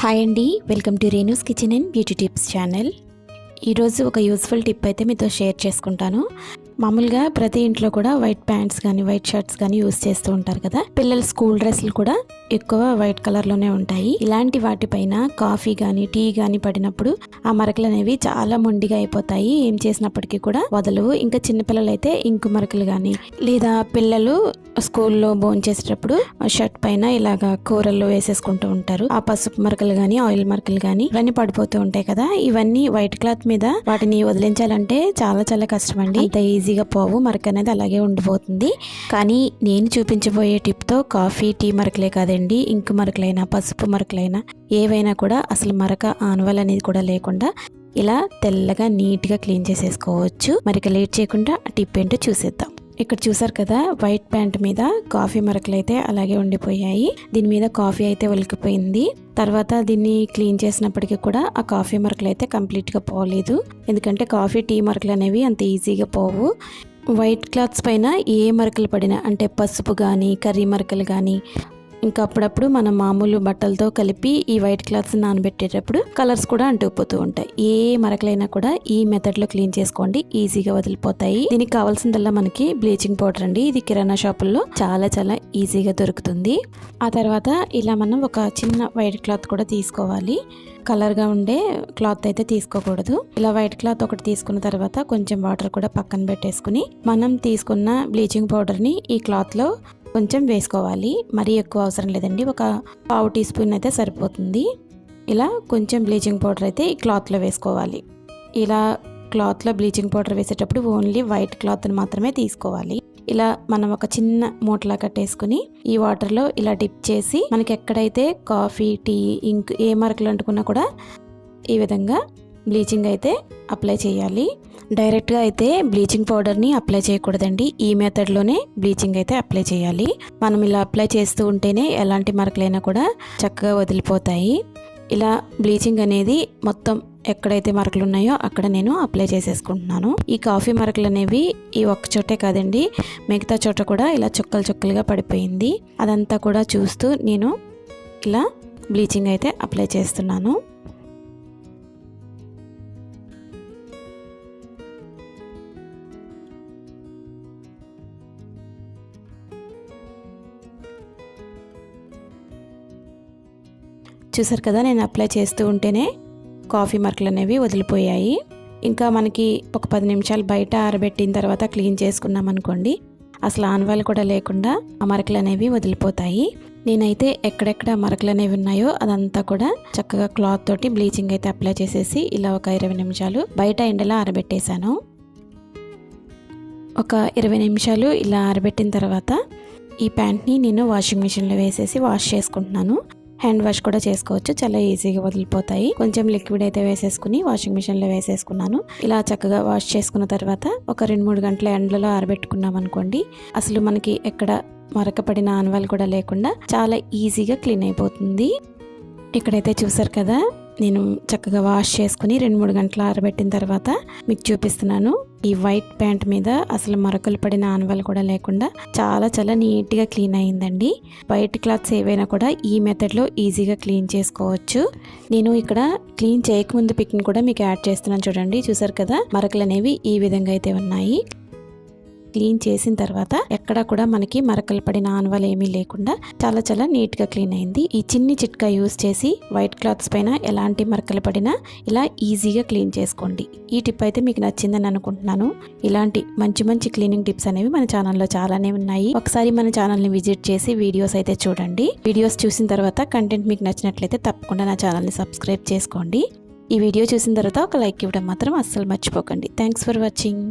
Hi అండి welcome to Renu's kitchen and beauty tips channel. ఈరోజు ఒక యూస్ఫుల్ టిప్ అయితే మీతో షేర్ చేసుకుంటాను. మామూలుగా ప్రతి ఇంట్లో కూడా వైట్ ప్యాంట్స్ కానీ వైట్ షర్ట్స్ కానీ యూస్ చేస్తూ ఉంటారు కదా. పిల్లల స్కూల్ డ్రెస్సులు కూడా ఎక్కువ వైట్ కలర్లోనే ఉంటాయి. ఇలాంటి వాటిపైన కాఫీ కానీ టీ కానీ పడినప్పుడు ఆ మరకలు అనేవి చాలా మొండిగా అయిపోతాయి. ఏం చేసినప్పటికీ కూడా వదలవు. ఇంకా చిన్నపిల్లలు అయితే ఇంకు మరకలు కానీ లేదా పిల్లలు స్కూల్లో భోంచేసేటప్పుడు షర్ట్ పైన ఇలాగా కూరల్లో వేసేసుకుంటూ ఉంటారు. ఆ పసుపు మరకలు కానీ ఆయిల్ మరకలు కానీ ఇవన్నీ పడిపోతూ ఉంటాయి కదా. ఇవన్నీ వైట్ క్లాత్ మీద వాటిని వదిలించాలంటే చాలా చాలా కష్టం అండి అంత ఈజీగా పోవు. మరక అనేది అలాగే ఉండిపోతుంది. కానీ నేను చూపించబోయే టిప్తో కాఫీ టీ మరకలే కాదండి. ఇంకు మరకలైనా పసుపు మరకలైనా ఏవైనా కూడా అసలు మరక ఆనవల్ అనేది కూడా లేకుండా ఇలా తెల్లగా నీట్గా క్లీన్ చేసేసుకోవచ్చు. మరి లేట్ చేయకుండా టిప్ ఏంటో చూసేద్దాం. ఇక్కడ చూసారు కదా వైట్ ప్యాంట్ మీద కాఫీ మరకలు అయితే అలాగే ఉండిపోయాయి. దీని మీద కాఫీ అయితే ఒలికిపోయింది తర్వాత దీన్ని క్లీన్ చేసినప్పటికీ కూడా ఆ కాఫీ మరకలు అయితే కంప్లీట్గా పోలేదు. ఎందుకంటే కాఫీ టీ మరకలు అనేవి అంత ఈజీగా పోవు. వైట్ క్లాత్స్ పైన ఏ మరకలు పడినా అంటే పసుపు కానీ కర్రీ మరకలు కానీ ఇంకా అప్పుడప్పుడు మన మామూలు బట్టలతో కలిపి ఈ వైట్ క్లాత్స్ నానబెట్టేటప్పుడు కలర్స్ కూడా అంటుకుపోతూ ఉంటాయి. ఏ మరకలైనా కూడా ఈ మెథడ్లో క్లీన్ చేసుకోండి. ఈజీగా వదిలిపోతాయి. దీనికి కావాల్సిందల్లా మనకి బ్లీచింగ్ పౌడర్ అండి. ఇది కిరాణా షాపుల్లో చాలా చాలా ఈజీగా దొరుకుతుంది. ఆ తర్వాత ఇలా మనం ఒక చిన్న వైట్ క్లాత్ కూడా తీసుకోవాలి. కలర్గా ఉండే క్లాత్ అయితే తీసుకోకూడదు. ఇలా వైట్ క్లాత్ ఒకటి తీసుకున్న తర్వాత కొంచెం వాటర్ కూడా పక్కన పెట్టేసుకుని మనం తీసుకున్న బ్లీచింగ్ పౌడర్ని ఈ క్లాత్లో కొంచెం వేసుకోవాలి. మరీ ఎక్కువ అవసరం లేదండి. ఒక పావు టీ స్పూన్ అయితే సరిపోతుంది. ఇలా కొంచెం బ్లీచింగ్ పౌడర్ అయితే ఈ క్లాత్లో వేసుకోవాలి. ఇలా క్లాత్లో బ్లీచింగ్ పౌడర్ వేసేటప్పుడు ఓన్లీ వైట్ క్లాత్ని మాత్రమే తీసుకోవాలి. ఇలా మనం ఒక చిన్న మూటలా కట్టేసుకుని ఈ వాటర్లో ఇలా డిప్ చేసి మనకి ఎక్కడైతే కాఫీ టీ ఇంక్ ఏ మరకలు అంటుకున్నా కూడా ఈ విధంగా బ్లీచింగ్ అయితే అప్లై చేయాలి. డైరెక్ట్గా అయితే బ్లీచింగ్ పౌడర్ని అప్లై చేయకూడదండి. ఈ మెథడ్లోనే బ్లీచింగ్ అయితే అప్లై చేయాలి. మనం ఇలా అప్లై చేస్తూ ఉంటేనే ఎలాంటి మరకలైనా కూడా చక్కగా వదిలిపోతాయి. ఇలా బ్లీచింగ్ అనేది మొత్తం ఎక్కడైతే మరకలు ఉన్నాయో అక్కడ నేను అప్లై చేసేసుకుంటున్నాను. ఈ కాఫీ మరకలు అనేవి ఈ ఒక్క చోటే కాదండి మిగతా చోట కూడా ఇలా చుక్కలు చుక్కలుగా పడిపోయింది. అదంతా కూడా చూస్తూ నేను ఇలా బ్లీచింగ్ అయితే అప్లై చేస్తున్నాను. చూసారు కదా నేను అప్లై చేస్తూ ఉంటేనే కాఫీ మరకలు అనేవి వదిలిపోయాయి. ఇంకా మనకి ఒక పది నిమిషాలు బయట ఆరబెట్టిన తర్వాత క్లీన్ చేసుకున్నాం అనుకోండి అసలు ఆనవాళ్ళు కూడా లేకుండా ఆ మరకలు అనేవి వదిలిపోతాయి. నేనైతే ఎక్కడెక్కడ మరకలు అనేవి ఉన్నాయో అదంతా కూడా చక్కగా క్లాత్ తోటి బ్లీచింగ్ అయితే అప్లై చేసేసి ఇలా ఒక ఇరవై నిమిషాలు బయట ఎండలో ఆరబెట్టేశాను. ఒక ఇరవై నిమిషాలు ఇలా ఆరబెట్టిన తర్వాత ఈ ప్యాంట్ని నేను వాషింగ్ మిషన్లో వేసేసి వాష్ చేసుకుంటున్నాను. హ్యాండ్ వాష్ కూడా చేసుకోవచ్చు. చాలా ఈజీగా వదిలిపోతాయి. కొంచెం లిక్విడ్ అయితే వేసేసుకుని వాషింగ్ మిషన్లో వేసేసుకున్నాను. ఇలా చక్కగా వాష్ చేసుకున్న తర్వాత ఒక రెండు మూడు గంటల ఎండలో ఆరబెట్టుకున్నాం అనుకోండి. అసలు మనకి ఎక్కడ మరకపడిన ఆనవాళ్ళు కూడా లేకుండా చాలా ఈజీగా క్లీన్ అయిపోతుంది. ఇక్కడైతే చూసారు కదా? నేను చక్కగా వాష్ చేసుకుని రెండు మూడు గంటలు ఆరబెట్టిన తర్వాత మీకు చూపిస్తున్నాను. ఈ వైట్ ప్యాంట్ మీద అసలు మరకలు పడిన ఆనవాళ్ళు కూడా లేకుండా చాలా చాలా నీట్గా క్లీన్ అయిందండి. వైట్ క్లాత్స్ ఏవైనా కూడా ఈ మెథడ్లో ఈజీగా క్లీన్ చేసుకోవచ్చు. నేను ఇక్కడ క్లీన్ చేయకముందు పిక్ని కూడా మీకు యాడ్ చేస్తున్నాను చూడండి. చూసారు కదా మరకలు అనేవి ఈ విధంగా అయితే ఉన్నాయి. క్లీన్ చేసిన తర్వాత ఎక్కడ కూడా మనకి మరకలు పడిన ఆనవాలు ఏమీ లేకుండా చాలా చాలా నీట్గా క్లీన్ అయింది. ఈ చిన్ని చిట్కా యూస్ చేసి వైట్ క్లాత్స్ పైన ఎలాంటి మరకలు పడినా ఇలా ఈజీగా క్లీన్ చేసుకోండి. ఈ టిప్ అయితే మీకు నచ్చిందని అనుకుంటున్నాను. ఇలాంటి మంచి మంచి క్లీనింగ్ టిప్స్ అనేవి మన ఛానల్లో చాలానే ఉన్నాయి. ఒకసారి మన ఛానల్ని విజిట్ చేసి వీడియోస్ అయితే చూడండి. వీడియోస్ చూసిన తర్వాత కంటెంట్ మీకు నచ్చినట్లయితే తప్పకుండా నా ఛానల్ని సబ్స్క్రైబ్ చేసుకోండి. ఈ వీడియో చూసిన తర్వాత ఒక లైక్ ఇవ్వడం మాత్రం అస్సలు మర్చిపోకండి. Thanks for watching.